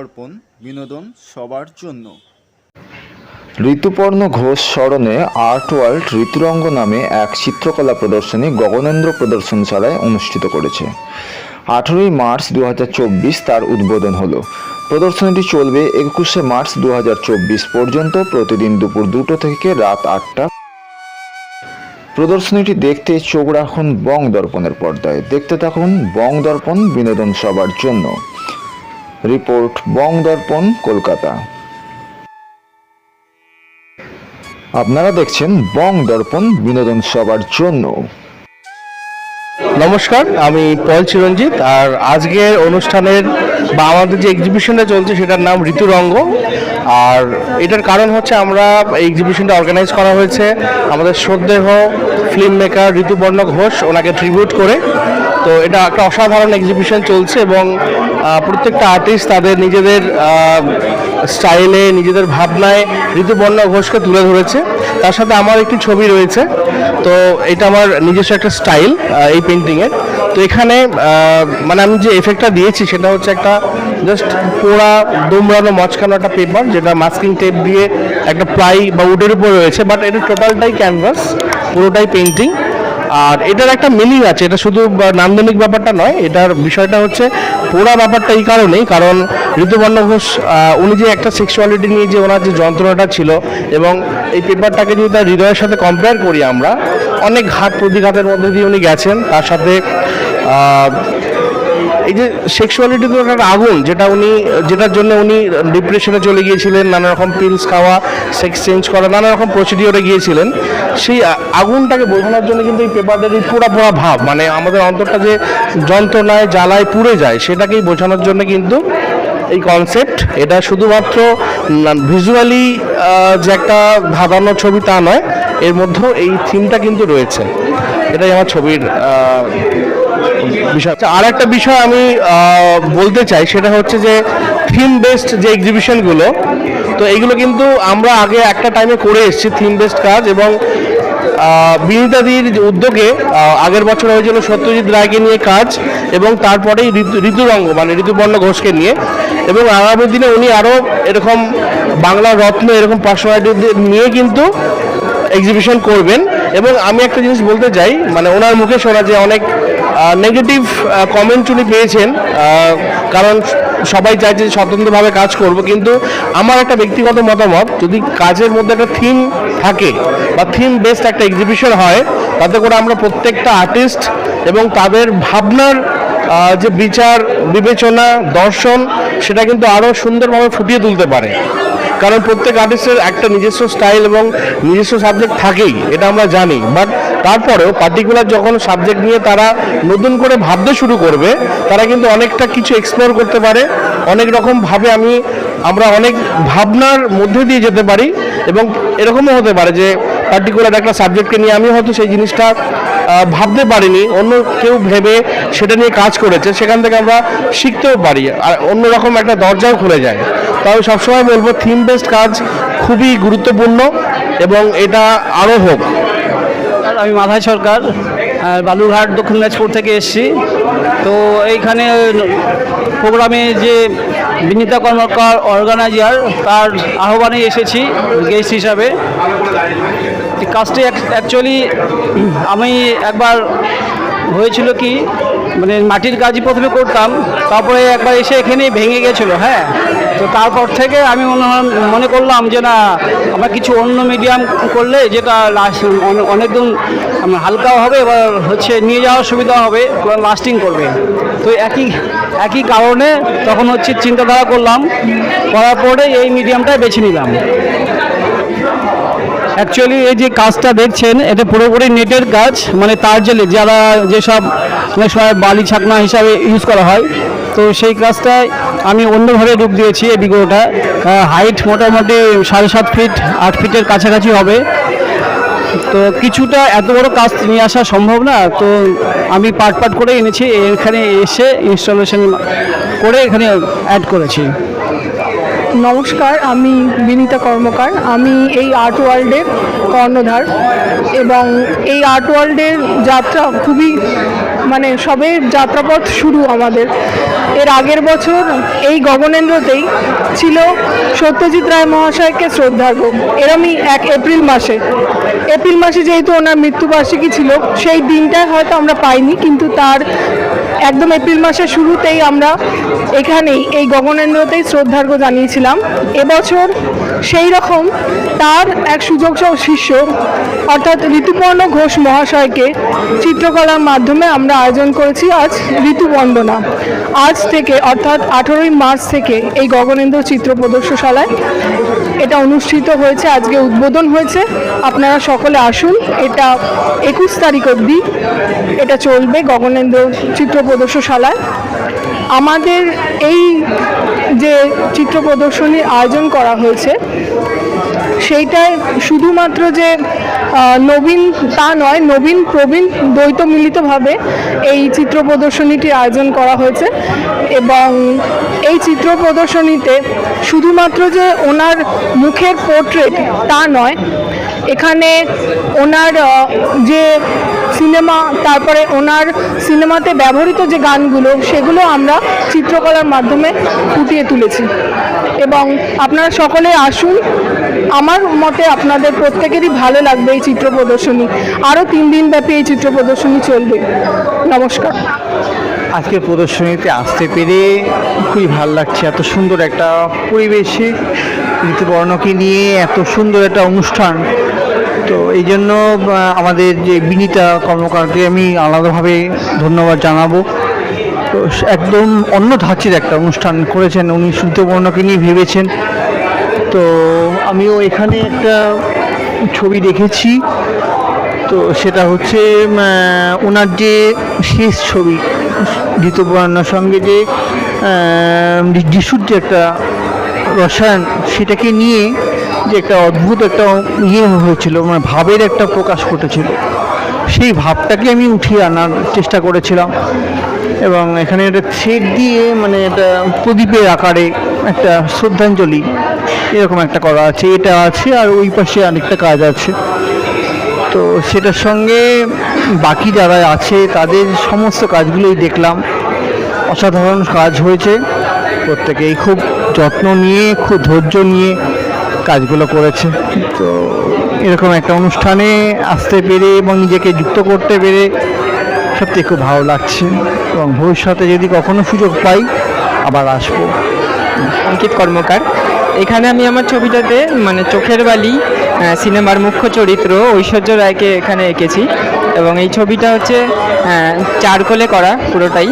দর্পণ বিনোদন সবার জন্য। ঋতুপর্ণ ঘোষ স্মরণে আর্ট ওয়ার্ল্ড ঋতুরঙ্গ নামে এক চিত্রকলা প্রদর্শনী গগনেন্দ্র প্রদর্শনশালায় অনুষ্ঠিত করেছে। আঠেরোই মার্চ দু হাজার চব্বিশ তার উদ্বোধন হলো। প্রদর্শনীটি চলবে একুশে মার্চ দু হাজার চব্বিশ পর্যন্ত প্রতিদিন দুপুর দুটো থেকে রাত আটটা। প্রদর্শনীটি দেখতে চোখ রাখুন বং দর্পণের পর্দায়। দেখতে থাকুন বং দর্পণ বিনোদন সবার জন্য। রিপোর্ট বং দর্পণ কলকাতা। আপনারা দেখছেন বং দর্পণ বিনোদন সবার জন্য। নমস্কার, আমি পল চিরঞ্জিত, আর আজকের অনুষ্ঠানের বা আমাদের যে এক্সিবিশনটা চলছে সেটার নাম ঋতুরঙ্গ, আর এটার কারণ হচ্ছে আমরা এই এক্সিবিশনটা অর্গানাইজ করা হয়েছে আমাদের শ্রদ্ধেহ ফিল্ম মেকার ঋতুপর্ণ ঘোষ, ওনাকে ট্রিবিউট করে। তো এটা একটা অসাধারণ এক্সিবিশন চলছে এবং প্রত্যেকটা আর্টিস্ট তাদের নিজেদের স্টাইলে নিজেদের ভাবনায় ঋতুপর্ণ ঘোষকে তুলে ধরেছে। তার সাথে আমার একটি ছবি রয়েছে। তো এটা আমার নিজস্ব একটা স্টাইল এই পেন্টিংয়ের তো এখানে মানে আমি যে এফেক্টটা দিয়েছি সেটা হচ্ছে একটা জাস্ট পোড়া, দুমড়ানো মচকানো একটা পেপার যেটা মাস্কিং টেপ দিয়ে একটা প্লাই বা উডের উপর রয়েছে বাট এটা টোটালটাই ক্যানভাস পুরোটাই পেন্টিং আর এটার একটা মিনিং আছে, এটা শুধু নান্দনিক ব্যাপারটা নয়, এটার বিষয়টা হচ্ছে পোড়া ব্যাপারটা এই কারণেই, কারণ ঋতুপর্ণ ঘোষ উনি যে একটা সেক্সুয়ালিটি নিয়ে যে ওনার যে যন্ত্রণাটা ছিল এবং এই পেপারটাকে যদি তার হৃদয়ের সাথে কম্পেয়ার করি আমরা, অনেক ঘাট প্রতিঘাতের মধ্যে দিয়ে উনি গেছেন, তার সাথে এই যে সেক্সুয়ালিটি তো একটা আগুন, যেটা উনি, যেটার জন্য উনি ডিপ্রেশনে চলে গিয়েছিলেন, নানা রকম পিলস খাওয়া সেক্স চেঞ্জ করা, নানা রকম প্রসিডিওরে গিয়েছিলেন। সেই আগুনটাকে বোঝানোর জন্য কিন্তু এই পেপারটার এই পোড়া পোড়া ভাব মানে আমাদের অন্তরটা যে যন্ত্রণায়, জ্বালায় পুড়ে যায়, সেটাকেই বোঝানোর জন্য কিন্তু এই কনসেপ্ট এটা শুধুমাত্র ভিজুয়ালি যে একটা ধাঁধানো ছবি তা নয়, এর মধ্যেও এই থিমটা কিন্তু রয়েছে। এটাই আমার ছবির বিষয়। আচ্ছা, আর একটা বিষয় আমি বলতে চাই সেটা হচ্ছে যে থিম বেসড যে এক্সিবিশনগুলো তো এইগুলো কিন্তু আমরা আগে একটা টাইমে করে এসেছি থিম বেসড কাজ এবং বিনীতাদির উদ্যোগে আগের বছর হয়েছিল সত্যজিৎ রায়কে নিয়ে কাজ এবং তারপরেই ঋতু ঋতুরঙ্গ মানে ঋতুপর্ণ ঘোষকে নিয়ে এবং আগামী দিনে উনি আরও এরকম বাংলা রত্ন এরকম পার্সোনালিটিদের নিয়ে কিন্তু এক্সিবিশন করবেন। এবং আমি একটা জিনিস বলতে চাই মানে ওনার মুখে শোনা যে অনেক নেগেটিভ কমেন্ট উনি পেয়েছেন কারণ সবাই চাইছে যে স্বতন্ত্রভাবে কাজ করব, কিন্তু আমার একটা ব্যক্তিগত মতামত, যদি কাজের মধ্যে একটা থিম থাকে বা থিম বেসড একটা এক্সিবিশন হয়, তাতে করে আমরা প্রত্যেকটা আর্টিস্ট এবং তাদের ভাবনার যে বিচার, বিবেচনা, দর্শন, সেটা কিন্তু আরও সুন্দরভাবে ফুটিয়ে তুলতে পারে। কারণ প্রত্যেক আর্টিস্টের একটা নিজস্ব স্টাইল এবং নিজস্ব সাবজেক্ট থাকেই, এটা আমরা জানি। বাট তারপরেও পার্টিকুলার যখন সাবজেক্ট নিয়ে তারা নতুন করে ভাবতে শুরু করবে, তারা কিন্তু অনেকটা কিছু এক্সপ্লোর করতে পারে। অনেক রকম ভাবে আমি, আমরা অনেক ভাবনার মধ্যে দিয়ে যেতে পারি এবং এরকমও হতে পারে যে পার্টিকুলার একটা সাবজেক্টকে নিয়ে আমি হয়তো সেই জিনিসটা ভাবতে পারিনি, অন্য কেউ ভেবে সেটা নিয়ে কাজ করেছে, সেখান থেকে আমরা শিখতেও পারি, আর অন্যরকম একটা দরজাও খুলে যায়। তবে সবসময় বলব থিম বেসড কাজ খুবই গুরুত্বপূর্ণ এবং এটা আরও হোক। আমি মাধাই সরকার বালুরঘাট, দক্ষিণ দিনাজপুর থেকে এসেছি। তো এইখানে প্রোগ্রামে যে বিনীতা কর্মকার, অর্গানাইজার, তার আহ্বানে এসেছি গেস্ট হিসাবে। কাজটি অ্যাকচুয়ালি আমি একবার হয়েছিল কি মানে মাটির কাজই প্রথমে করতাম, তারপরে একবার এসে এখানে ভেঙে গেছিল হ্যাঁ? তো তারপর থেকে আমি মনে মনে করলাম যে না, আমরা কিছু অন্য মিডিয়াম করলে যেটা অনেক দিন হালকাও হবে, এবার হচ্ছে নিয়ে যাওয়ার সুবিধা হবে লাস্টিং করবে। তো একই একই কারণে তখন হচ্ছে চিন্তাধারা করলাম, করার পরে এই মিডিয়ামটাই বেছে নিলাম। অ্যাকচুয়ালি এই যে কাজটা দেখছেন, এটা পুরোপুরি নেটের কাজ মানে তার জেলে যারা যেসব, অনেক সময় বালি ছাকনা হিসাবে ইউজ করা হয়, তো সেই কাজটায় আমি অন্যভাবে রূপ দিয়েছি এই বিগ্রহটা হাইট মোটামুটি সাড়ে সাত ফিট আট ফিটের কাছাকাছি হবে। তো কিছুটা এত বড় কাজ নিয়ে আসা সম্ভব না, তো আমি পার্ট পার্ট করে এনেছি, এখানে এসে ইনস্টলেশন করে এখানে অ্যাড করেছি। নমস্কার, আমি বিনীতা কর্মকার। আমি এই আর্ট ওয়ার্ল্ডের কর্ণধার এবং এই আর্ট ওয়ার্ল্ডের যাত্রা খুবই মানে সবে যাত্রাপথ শুরু আমাদের। এর আগের বছর এই গগনেন্দ্রতেই ছিল সত্যজিৎ রায় মহাশয়কে শ্রদ্ধার্ঘ এরমই এক এপ্রিল মাসে। এপ্রিল মাসে যেহেতু ওনার মৃত্যুবার্ষিকী ছিল, সেই দিনটা হয়তো আমরা পাইনি, কিন্তু তার একদম এপ্রিল মাসের শুরুতেই আমরা এখানেই এই গগনেন্দ্রতেই শ্রদ্ধার্ঘ জানিয়েছিলাম। এবছর সেই রকম তার এক সুযোগ শিষ্য, অর্থাৎ ঋতুপর্ণ ঘোষ মহাশয়কে চিত্রকলার মাধ্যমে আমরা আয়োজন করেছি আজ ঋতুবন্দনা আজ থেকে, অর্থাৎ আঠেরোই মার্চ থেকে এই গগনেন্দ্র চিত্র প্রদর্শনশালায় এটা অনুষ্ঠিত হয়েছে, আজকে উদ্বোধন হয়েছে। আপনারা সকলে আসুন, এটা একুশ তারিখ অব্দি এটা চলবে গগনেন্দ্র চিত্র প্রদর্শনশালায় আমাদের এই যে চিত্র প্রদর্শনীর আয়োজন করা হয়েছে, সেইটায় শুধুমাত্র যে নবীন, তা নয়, নবীন, প্রবীণ দ্বৈত মিলিতভাবে এই চিত্র প্রদর্শনীটির আয়োজন করা হয়েছে এবং এই চিত্র প্রদর্শনীতে শুধুমাত্র যে ওনার মুখের পোর্ট্রেট তা নয়, এখানে ওনার যে সিনেমা, তারপরে ওনার সিনেমাতে ব্যবহৃত যে গানগুলো, সেগুলো আমরা চিত্রকলার মাধ্যমে ফুটিয়ে তুলেছি। এবং আপনারা সকলে আসুন আমার মতে আপনাদের প্রত্যেকেরই ভালো লাগবে এই চিত্র প্রদর্শনী। আরও তিন দিন ব্যাপী এই চিত্র প্রদর্শনী চলবে। নমস্কার। আজকের প্রদর্শনীতে আসতে পেরে খুবই ভালো লাগছে, এত সুন্দর একটা পরিবেশে ঋতুবর্ণকে নিয়ে, এত সুন্দর একটা অনুষ্ঠান। তো এই জন্য আমাদের যে বিনীতা কর্মকারকে আমি আলাদাভাবে ধন্যবাদ জানাব। তো একদম অন্য ধাঁচের একটা অনুষ্ঠান করেছেন উনি, ঋতুবর্ণকে নিয়ে ভেবেছেন। তো আমিও এখানে একটা ছবি দেখেছি। তো সেটা হচ্ছে ওনার যে শেষ ছবি ঋতুপর্ণার সঙ্গে যে যিশুর যে একটা রসায়ন, সেটাকে নিয়ে যে একটা অদ্ভুত একটা ইয়ে হয়েছিল মানে ভাবের একটা প্রকাশ ঘটেছিল। সেই ভাবটাকে আমি উঠিয়ে আনার চেষ্টা করেছিলাম এবং এখানে একটা থ্রেড দিয়ে মানে একটা প্রদীপের আকারে একটা শ্রদ্ধাঞ্জলি এরকম একটা করা আছে, এটা আছে, আর ওই পাশে আরেকটা কাজ আছে। তো সেটার সঙ্গে বাকি যারা আছে, তাদের সমস্ত কাজগুলোই দেখলাম। অসাধারণ কাজ হয়েছে। প্রত্যেকেই খুব যত্ন নিয়ে, খুব ধৈর্য নিয়ে কাজগুলো করেছে। তো এরকম একটা অনুষ্ঠানে আসতে পেরে এবং নিজেকে যুক্ত করতে পেরে সত্যি খুব ভালো লাগছে। এবং ভবিষ্যতে যদি কখনো সুযোগ পাই, আবার আসব। অঙ্কিত কর্মকার। এখানে আমি আমার ছবিটাতে মানে চোখের বালি সিনেমার মুখ্য চরিত্র ঐশ্বর্য রায়কে এখানে এঁকেছি। এবং এই ছবিটা হচ্ছে চারকোলে করা পুরোটাই।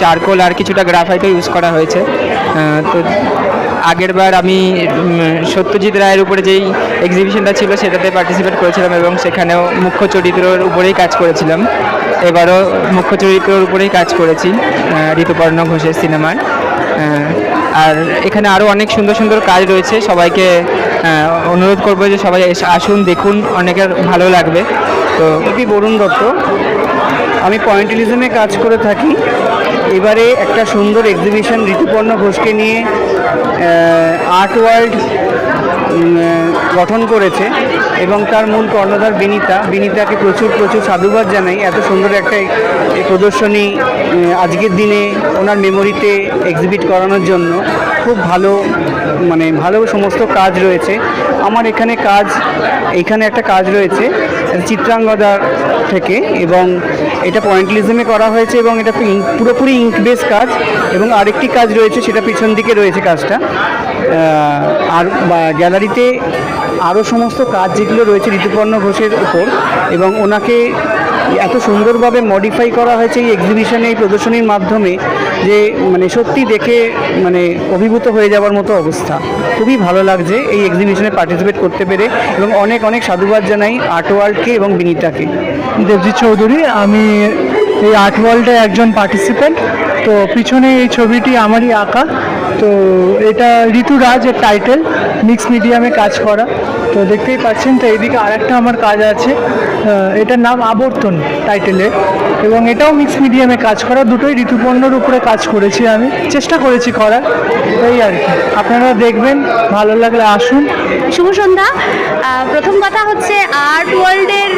চারকোল আর কিছুটা গ্রাফাইটও ইউজ করা হয়েছে। তো আগেরবার আমি সত্যজিৎ রায়ের উপরে যেই এক্সিবিশনটা ছিল সেটাতে পার্টিসিপেট করেছিলাম এবং সেখানেও মুখ্য চরিত্রর উপরেই কাজ করেছিলাম। এবারও মুখ্য চরিত্রর উপরেই কাজ করেছি ঋতুপর্ণ ঘোষের সিনেমার। আর এখানে আরও অনেক সুন্দর সুন্দর কাজ রয়েছে। সবাইকে অনুরোধ করব যে সবাই আসুন, দেখুন, অনেকের ভালো লাগবে। তো আমি বরুণ দত্ত, আমি পয়েন্টালিজমে কাজ করে থাকি। এবারে একটা সুন্দর এক্সিবিশন ঋতুপর্ণ ঘোষকে নিয়ে আর্ট ওয়ার্ল্ড গঠন করেছে এবং তার মূল কর্ণধার বিনীতা। বিনীতাকে প্রচুর প্রচুর সাধুবাদ জানাই। এত সুন্দর একটা প্রদর্শনী আজকের দিনে ওনার মেমোরিতে এক্সিবিট করানোর জন্য খুব ভালো মানে ভালো সমস্ত কাজ রয়েছে। আমার এখানে কাজ, এখানে একটা কাজ রয়েছে, চিত্রাঙ্গদার থেকে এবং এটা পয়েন্টলিজমে করা হয়েছে এবং এটা পুরোপুরি ইঙ্ক বেস কাজ এবং আরেকটি কাজ রয়েছে সেটা পিছন দিকে রয়েছে কাজটা। আর গ্যালারিতে আরও সমস্ত কাজ যেগুলো রয়েছে ঋতুপর্ণ ঘোষের উপর এবং ওনাকে এত সুন্দরভাবে মডিফাই করা হয়েছে এই এক্সিবিশনে এই প্রদর্শনীর মাধ্যমে যে মানে সত্যি দেখে মানে অভিভূত হয়ে যাওয়ার মতো অবস্থা। খুবই ভালো লাগছে এই এক্সিবিশনে পার্টিসিপেট করতে পেরে এবং অনেক অনেক সাধুবাদ জানাই আর্ট ওয়ার্ল্ডকে এবং বিনীতাকে। দেবজিৎ চৌধুরী, আমি এই আর্ট ওয়ার্ল্ডে একজন পার্টিসিপেন্ট তো পিছনে এই ছবিটি আমারই আঁকা। তো এটা ঋতুরাজ এর টাইটেল মিক্স মিডিয়ামে কাজ করা। তো দেখতেই পাচ্ছেন, তো এইদিকে আরেকটা আমার কাজ আছে। এটার নাম আবর্তন টাইটেলের এবং এটাও মিক্স মিডিয়ামে কাজ করা। দুটোই ঋতুপর্ণর উপরে কাজ করেছি আমি। চেষ্টা করেছি করার। এই আর কি। আপনারা দেখবেন, ভালো লাগলে আসুন। শুভ সন্ধ্যা। প্রথম কথা হচ্ছে আর্ট ওয়ার্ল্ডের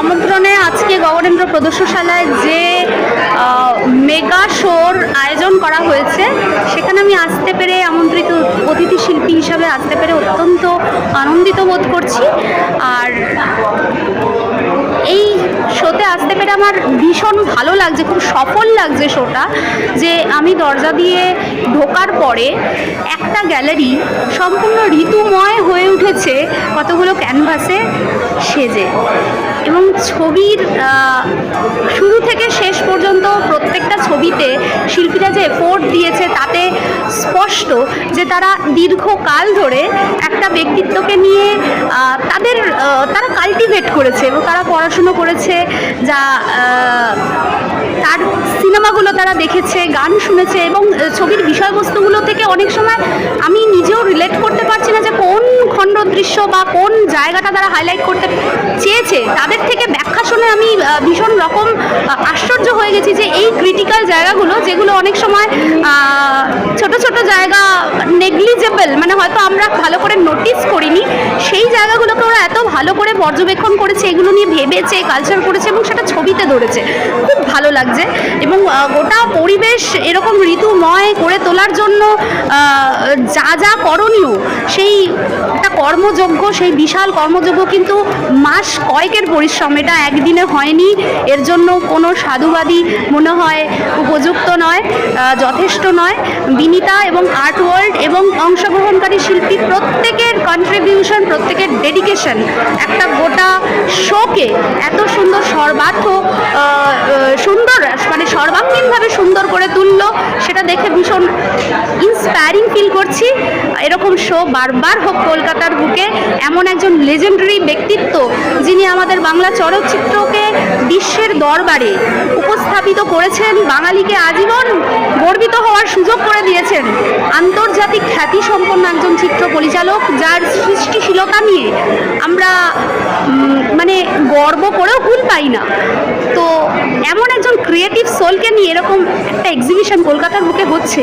আমন্ত্রণে আজকে গগনেন্দ্র প্রদর্শনশালায় যে করা হয়েছে। সেখানে আমি আসতে পেরে আমন্ত্রিত অতিথি শিল্পী হিসাবে আসতে পেরে অত্যন্ত আনন্দিত বোধ করছি। আর এই শোতে আসতে পেরে আমার ভীষণ ভালো লাগছে, খুব সফল লাগছে শোটা, যে আমি দরজা দিয়ে ঢোকার পরে একটা গ্যালারি সম্পূর্ণ ঋতুময় হয়ে উঠেছে, কতগুলো ক্যানভাসে সেজে। এবং ছবির শুরু থেকে শেষ পর্যন্ত প্রত্যেকটা ছবিতে শিল্পীরা যে এফোর্ট দিয়েছে তাতে স্পষ্ট যে তারা দীর্ঘকাল ধরে একটা ব্যক্তিত্বকে নিয়ে তাদের তারা কাল্টিভেট করেছে এবং তারা পড়াশুনো করেছে যা তার সিনেমাগুলো তারা দেখেছে, গান শুনেছে এবং ছবির বিষয়বস্তুগুলো থেকে অনেক সময় আমি নিজেও রিলেট করতে পারছি না যে কোন খণ্ড দৃশ্য বা কোন জায়গাটা তারা হাইলাইট করতে চেয়েছে, তাদের থেকে ব্যাখ্যা শুনে আমি ভীষণ রকম আশ্চর্য হয়ে গেছি যে এই ক্রিটিক্যাল জায়গাগুলো যেগুলো অনেক সময় ছোট ছোট জায়গা নেগলিজেবল মানে হয়তো আমরা ভালো করে নোটিস করিনি, সেই জায়গাগুলোকে ওরা এত ভালো করে পর্যবেক্ষণ করেছে, এগুলো নিয়ে ভেবেছে কালচার করেছে এবং সেটা ছবিতে ধরেছে। খুব ভালো লাগছে এবং গোটা পরিবেশ এরকম ঋতুময় করে তোলার জন্য যা যা করণীয়, সেই কর্মযজ্ঞ সেই বিশাল কর্মযজ্ঞ কিন্তু মাস কয়েকের পরিশ্রম। এটা একদিনে হয়নি। এর জন্য কোনো সাধুবাদী মনে হয় উপযুক্ত নয় যথেষ্ট নয়। বিনিতা এবং আর্ট ওয়ার্ল্ড এবং অংশগ্রহণকারী শিল্পী প্রত্যেকের কন্ট্রিবিউশন প্রত্যেকের ডেডিকেশন একটা গোটা শোকে এত সুন্দর সর্বার্থ সুন্দর মানে সর্বাঙ্গীনভাবে সুন্দর করে তুললো। সেটা দেখে ভীষণ ইন্সপায়ারিং ফিল করছি। এরকম শো বারবার হোক কলকাতার বুকে এমন একজন লেজেন্ডারি ব্যক্তিত্ব যিনি আমাদের বাংলা চলচ্চিত্রকে বিশ্বের দরবারে উপস্থাপিত করেছেন। বাঙালিকে আজীবন গর্বিত হওয়ার সুযোগ করে দিয়েছেন আন্তর্জাতিক খ্যাতি সম্পন্ন একজন চিত্র পরিচালক যার সৃষ্টিশীলতা নিয়ে আমরা মানে গর্ব করেও ভুল পাই না। তো এমন একজন ক্রিয়েটিভ সোলকে নিয়ে এরকম একটা এক্সিবিশন কলকাতার বুকে হচ্ছে,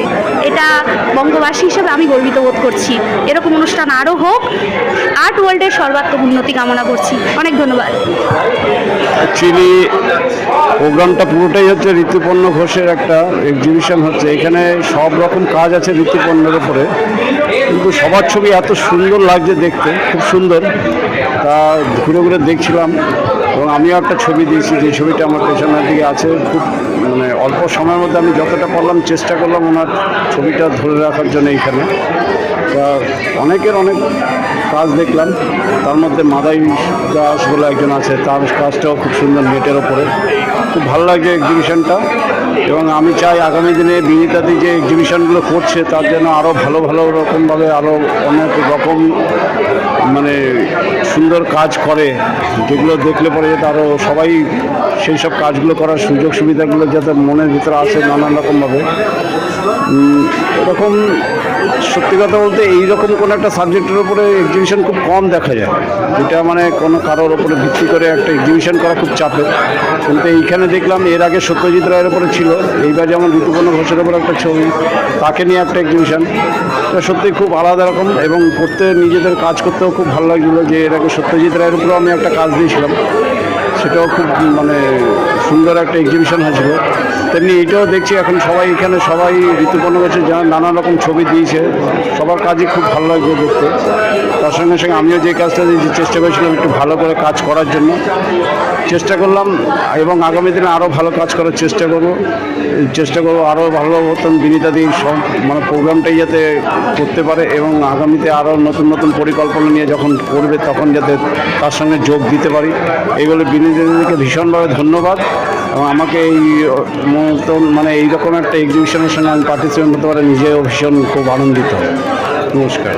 এটা বঙ্গবাসী হিসেবে আমি গর্বিত বোধ করছি। এরকম অনুষ্ঠান আরও হোক, আর্ট ওয়ার্ল্ডের সর্বাত্মক উন্নতি কামনা করছি। অনেক ধন্যবাদ। অ্যাকচুয়ালি প্রোগ্রামটা পুরোটাই হচ্ছে ঋতুপর্ণ ঘোষের একটা এক্সিবিশন হচ্ছে। এখানে সব রকম কাজ আছে ঋতুপর্ণের উপরে। কিন্তু সবার ছবি এত সুন্দর লাগছে দেখতে, খুব সুন্দর। তা ঘুরে ঘুরে দেখছিলাম এবং আমিও একটা ছবি দিয়েছি, যে ছবিটা আমার পেছনের দিকে আছে। খুব মানে অল্প সময়ের মধ্যে আমি যতটা পারলাম চেষ্টা করলাম ওনার ছবিটা ধরে রাখার জন্য এইখানে অনেকের অনেক কাজ দেখলাম, তার মধ্যে মাদাই দাস বলে একজন আছে, তার কাজটাও খুব সুন্দর নেটের ওপরে। খুব ভালো লাগছে এক্সিবিশনটা এবং আমি চাই আগামী দিনে বিনিতাদি যে এক্সিবিশনগুলো করছে, তার জন্য আরও ভালো ভালো রকমভাবে আরও অনেক রকম মানে সুন্দর কাজ করে, যেগুলো দেখলে পরে যাতে আরও সবাই সেই সব কাজগুলো করার সুযোগ সুবিধাগুলো যাতে মনের ভিতরে আসে নানান রকমভাবে। এরকম সত্যি কথা বলতে এইরকম কোনো একটা সাবজেক্টের উপরে এক্সিবিশন খুব কম দেখা যায়। যেটা মানে কোনো কারোর উপরে ভিত্তি করে একটা এক্সিবিশন করা খুব চাপের কিন্তু এইখানে দেখলাম এর আগে সত্যজিৎ রায়ের উপরে ছিল। এইবার যেমন ঋতুপর্ণ ঘোষের উপর একটা ছবি, তাকে নিয়ে একটা এক্সিবিশন এটা সত্যি খুব আলাদা রকম এবং করতে নিজেদের কাজ করতেও খুব ভালো লাগছিল যে এর আগে সত্যজিৎ রায়ের উপরেও আমি একটা কাজ দিয়েছিলাম। সেটাও খুব মানে সুন্দর একটা এক্সিবিশন হয়েছিল। তেমনি এটাও দেখছি এখন সবাই এখানে সবাই ঋতুপর্ণ যারা নানা রকম ছবি দিয়েছে, সবার কাজই খুব ভালো লাগছে দেখতে। তার সঙ্গে সঙ্গে আমিও যে কাজটা চেষ্টা করেছিলাম একটু ভালো করে কাজ করার জন্য। চেষ্টা করলাম এবং আগামী দিনে আরও ভালো কাজ করার চেষ্টা করব। চেষ্টা করব আরও ভালো মতন বিনীতাদি সব মানে প্রোগ্রামটাই যাতে করতে পারে এবং আগামীতে আরও নতুন নতুন পরিকল্পনা নিয়ে যখন করবে তখন যাতে তার সঙ্গে যোগ দিতে পারি। এইগুলো বিনীতাদিকে ভীষণভাবে ধন্যবাদ। এবং আমাকে এই মতন মানে এইরকম একটা এক্সিবিশনের সঙ্গে আমি পার্টিসিপেট করতে পারে নিজেও ভীষণ খুব আনন্দিত। নমস্কার।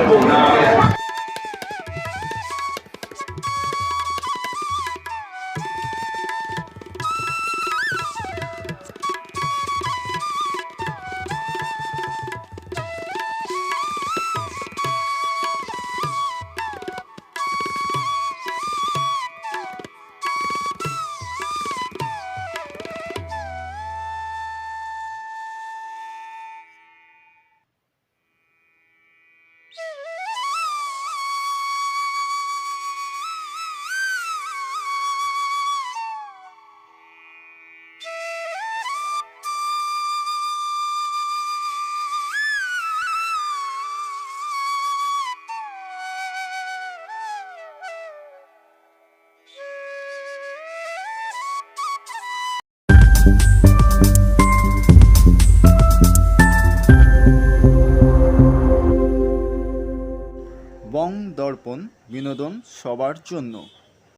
সবার জন্য।